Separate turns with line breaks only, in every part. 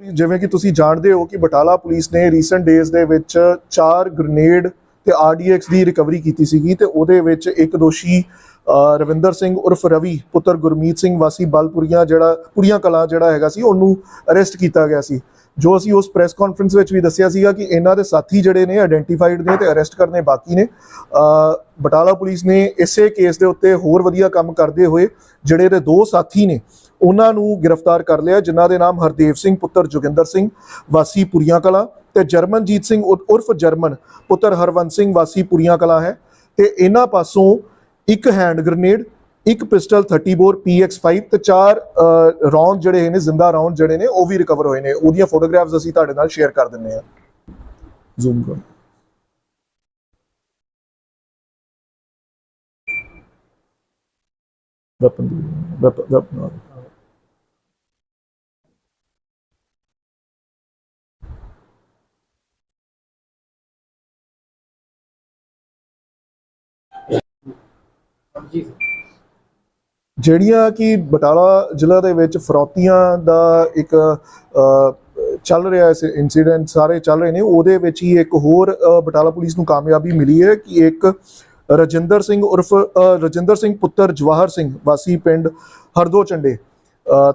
ਜਿਵੇਂ ਕਿ ਤੁਸੀਂ ਜਾਣਦੇ ਹੋ ਕਿ ਬਟਾਲਾ ਪੁਲਿਸ ਨੇ ਰੀਸੈਂਟ ਡੇਜ਼ ਦੇ ਵਿੱਚ ਚਾਰ ਗ੍ਰੇਨੇਡ ਤੇ ਆਰਡੀਐਕਸ ਦੀ ਰਿਕਵਰੀ ਕੀਤੀ ਸੀਗੀ ਤੇ ਉਹਦੇ ਵਿੱਚ ਇੱਕ ਦੋਸ਼ੀ ਰਵਿੰਦਰ ਸਿੰਘ ਉਰਫ ਰਵੀ, ਪੁੱਤਰ ਗੁਰਮੀਤ ਸਿੰਘ ਵਾਸੀ ਬਲਪੁਰੀਆਂ ਜਿਹੜਾ, ਪੁਰੀਆਂ ਕਲਾਂ ਜਿਹੜਾ ਹੈਗਾ ਸੀ, ਉਹਨੂੰ ਅਰੈਸਟ ਕੀਤਾ ਗਿਆ ਸੀ। ਜੋ ਅਸੀਂ ਉਸ ਪ੍ਰੈਸ ਕਾਨਫਰੰਸ ਵਿੱਚ ਵੀ ਦੱਸਿਆ ਸੀਗਾ ਕਿ ਇਹਨਾਂ ਦੇ ਸਾਥੀ ਜਿਹੜੇ ਨੇ ਆਇਡੈਂਟੀਫਾਈਡ ਨੇ ਤੇ ਅਰੈਸਟ ਕਰਨੇ ਬਾਕੀ ਨੇ। ਬਟਾਲਾ ਪੁਲਿਸ ਨੇ ਇਸੇ ਕੇਸ ਦੇ ਉੱਤੇ ਹੋਰ ਵਧੀਆ ਕੰਮ ਕਰਦੇ ਹੋਏ ਜਿਹੜੇ ਇਹਦੇ ਦੋ ਸਾਥੀ ਨੇ ਉਹਨਾਂ ਨੂੰ ਗ੍ਰਿਫਤਾਰ ਕਰ ਲਿਆ, ਜਿਨ੍ਹਾਂ ਦੇ ਨਾਮ ਹਰਦੇਵ ਸਿੰਘ, ਪੁੱਤਰ ਜੋਗਿੰਦਰ ਸਿੰਘ, ਵਾਸੀ ਪੁਰੀਆਂ ਕਲਾਂ ਤੇ ਜਰਮਨਜੀਤ ਸਿੰਘ ਉਰਫ ਜਰਮਨ, ਪੁੱਤਰ ਹਰਵੰਸ ਸਿੰਘ, ਵਾਸੀ ਪੁਰੀਆਂ ਕਲਾਂ ਹੈ। ਤੇ ਇਹਨਾਂ ਪਾਸੋਂ ਇੱਕ ਹੈਂਡ ਗ੍ਰੇਨੇਡ, ਇੱਕ ਪਿਸਟਲ 30 ਬੋਰ PX5 ਤੇ ਚਾਰ ਰੌਂਡ ਜਿਹੜੇ ਨੇ, ਜ਼ਿੰਦਾ ਰੌਂਡ ਜਿਹੜੇ ਨੇ, ਉਹ ਵੀ ਰਿਕਵਰ ਹੋਏ ਨੇ। ਉਹਦੀਆਂ ਫੋਟੋਗ੍ਰਾਫਸ ਅਸੀਂ ਤੁਹਾਡੇ ਨਾਲ ਸ਼ੇਅਰ ਕਰ ਦਿੰਨੇ ਆ ਜ਼ੂਮ ਕਰੋ। ਵੈਪਨ ਵੈਪਨ ਜਿਹੜੀਆਂ ਕਿ ਬਟਾਲਾ ਜ਼ਿਲ੍ਹਾ ਦੇ ਵਿੱਚ ਫਰੌਤੀਆਂ ਦਾ ਇੱਕ ਚੱਲ ਰਿਹਾ ਇਸ ਇਨਸੀਡੈਂਟ ਸਾਰੇ ਚੱਲ ਰਹੇ ਨੇ, ਉਹਦੇ ਵਿੱਚ ਹੀ ਇੱਕ ਹੋਰ ਬਟਾਲਾ ਪੁਲਿਸ ਨੂੰ ਕਾਮਯਾਬੀ ਮਿਲੀ ਹੈ ਕਿ ਇੱਕ ਰਜਿੰਦਰ ਸਿੰਘ ਉਰਫ ਰਜਿੰਦਰ ਸਿੰਘ ਪੁੱਤਰ ਜਵਾਹਰ ਸਿੰਘ ਵਾਸੀ ਪਿੰਡ ਹਰਦੋ ਚੰਡੇ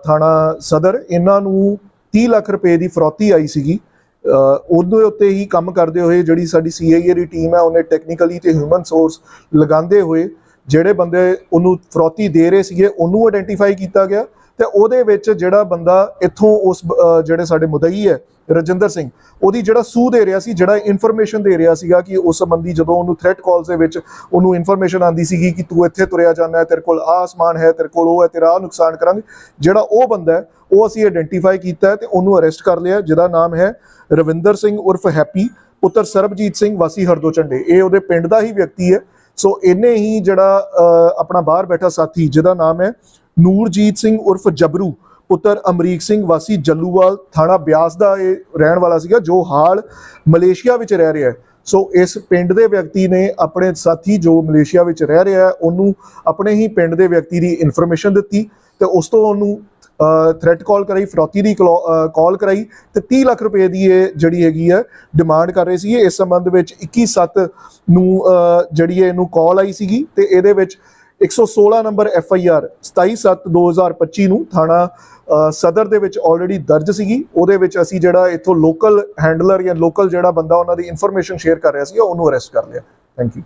ਥਾਣਾ ਸਦਰ, ਇਹਨਾਂ ਨੂੰ 30 ਲੱਖ ਰੁਪਏ ਦੀ ਫਰੌਤੀ ਆਈ ਸੀਗੀ। ਉਹਦੇ ਉੱਤੇ ਹੀ ਕੰਮ ਕਰਦੇ ਹੋਏ ਜਿਹੜੀ ਸਾਡੀ ਸੀਆਈਏ ਦੀ ਟੀਮ ਹੈ, ਉਹਨੇ ਟੈਕਨੀਕਲੀ ਤੇ ਹਿਊਮਨ ਸੋਰਸ ਲਗਾਉਂਦੇ ਹੋਏ ਜਿਹੜੇ ਬੰਦੇ ਉਹਨੂੰ ਫਰੋਤੀ ਦੇ ਰਹੇ ਸੀਗੇ, ਉਹਨੂੰ ਆਇਡੈਂਟੀਫਾਈ ਕੀਤਾ ਗਿਆ ਤੇ ਉਹਦੇ ਵਿੱਚ ਜਿਹੜਾ ਬੰਦਾ ਇੱਥੋਂ ਉਸ ਜਿਹੜੇ ਸਾਡੇ ਮੁਦਈ ਹੈ, ਰਜਿੰਦਰ ਸਿੰਘ, ਉਹਦੀ ਜਿਹੜਾ ਸੂਹ ਦੇ ਰਿਹਾ ਸੀ, ਜਿਹੜਾ ਇਨਫੋਰਮੇਸ਼ਨ ਦੇ ਰਿਹਾ ਸੀਗਾ ਕਿ ਉਸ ਸੰਬੰਧੀ ਜਦੋਂ ਉਹਨੂੰ ਥ੍ਰੈਟ ਕਾਲਸ ਦੇ ਵਿੱਚ ਉਹਨੂੰ ਇਨਫੋਰਮੇਸ਼ਨ ਆਂਦੀ ਸੀਗੀ ਕਿ ਤੂੰ ਇੱਥੇ ਤੁਰਿਆ ਜਾਂਦਾ ਹੈ, ਤੇਰੇ ਕੋਲ ਆਹ ਸਮਾਨ ਹੈ, ਤੇਰੇ ਕੋਲ ਉਹ ਹੈ, ਤੇਰਾ ਆਹ ਨੁਕਸਾਨ ਕਰਾਂਗੇ, ਜਿਹੜਾ ਉਹ ਬੰਦਾ ਹੈ, ਉਹ ਅਸੀਂ ਆਇਡੈਂਟੀਫਾਈ ਕੀਤਾ ਹੈ ਤੇ ਉਹਨੂੰ ਅਰੈਸਟ ਕਰ ਲਿਆ ਜਿਹਦਾ ਨਾਮ ਹੈ ਰਵਿੰਦਰ ਸਿੰਘ ਉਰਫ ਹੈਪੀ, ਪੁੱਤਰ ਸਰਬਜੀਤ ਸਿੰਘ ਵਾਸੀ ਹਰਦੋ ਚੰਡੇ ਇਹ ਉਹਦੇ ਪਿੰਡ ਦਾ ਹੀ ਵਿਅਕਤੀ ਹੈ ਸੋ ਇਹਨੇ ਹੀ ਜਿਹੜਾ ਆਪਣਾ ਬਾਹਰ ਬੈਠਾ ਸਾਥੀ, ਜਿਹਦਾ ਨਾਮ ਹੈ ਨੂਰਜੀਤ ਸਿੰਘ ਉਰਫ ਜਬਰੂ, ਪੁੱਤਰ ਅਮਰੀਕ ਸਿੰਘ ਵਾਸੀ ਜੱਲੂਵਾਲ ਥਾਣਾ ਬਿਆਸ ਦਾ ਇਹ ਰਹਿਣ ਵਾਲਾ ਸੀਗਾ, ਜੋ ਹਾਲ ਮਲੇਸ਼ੀਆ ਵਿੱਚ ਰਹਿ ਰਿਹਾ ਹੈ। ਸੋ ਇਸ ਪਿੰਡ ਦੇ ਵਿਅਕਤੀ ਨੇ ਆਪਣੇ ਸਾਥੀ ਜੋ ਮਲੇਸ਼ੀਆ ਵਿੱਚ ਰਹਿ ਰਿਹਾ ਹੈ, ਉਹਨੂੰ ਆਪਣੇ ਹੀ ਪਿੰਡ ਦੇ ਵਿਅਕਤੀ ਦੀ ਇਨਫੋਰਮੇਸ਼ਨ ਦਿੱਤੀ ਤੇ ਉਸ ਤੋਂ ਉਹਨੂੰ ਥ੍ਰੈਟ ਕਾਲ ਕਰਾਈ, ਫਰੋਤੀ ਦੀ ਕਾਲ ਕਰਾਈ ਤੇ 30 ਲੱਖ ਰੁਪਏ ਦੀ ਇਹ ਜਿਹੜੀ ਹੈਗੀ ਹੈ ਡਿਮਾਂਡ ਕਰ ਰਹੇ ਸੀ ਇਸ ਸੰਬੰਧ ਵਿੱਚ 21/7 ਨੂੰ ਜਿਹੜੀ ਹੈ ਇਹਨੂੰ ਕਾਲ ਆਈ ਸੀਗੀ ਤੇ ਇਹਦੇ ਵਿੱਚ 116 ਨੰਬਰ ਐਫ ਆਈ ਆਰ 27/7/2025 ਨੂੰ ਥਾਣਾ ਸਦਰ ਦੇ ਵਿੱਚ ਆਲਰੇਡੀ ਦਰਜ ਸੀਗੀ। ਉਹਦੇ ਵਿੱਚ ਅਸੀਂ ਜਿਹੜਾ ਇੱਥੋਂ ਲੋਕਲ ਹੈਂਡਲਰ ਜਾਂ ਲੋਕਲ ਜਿਹੜਾ ਬੰਦਾ ਉਹਨਾਂ ਦੀ ਇਨਫੋਰਮੇਸ਼ਨ ਸ਼ੇਅਰ ਕਰ ਰਿਹਾ ਸੀ ਉਹਨੂੰ ਅਰੈਸਟ ਕਰ ਲਿਆ। Thank you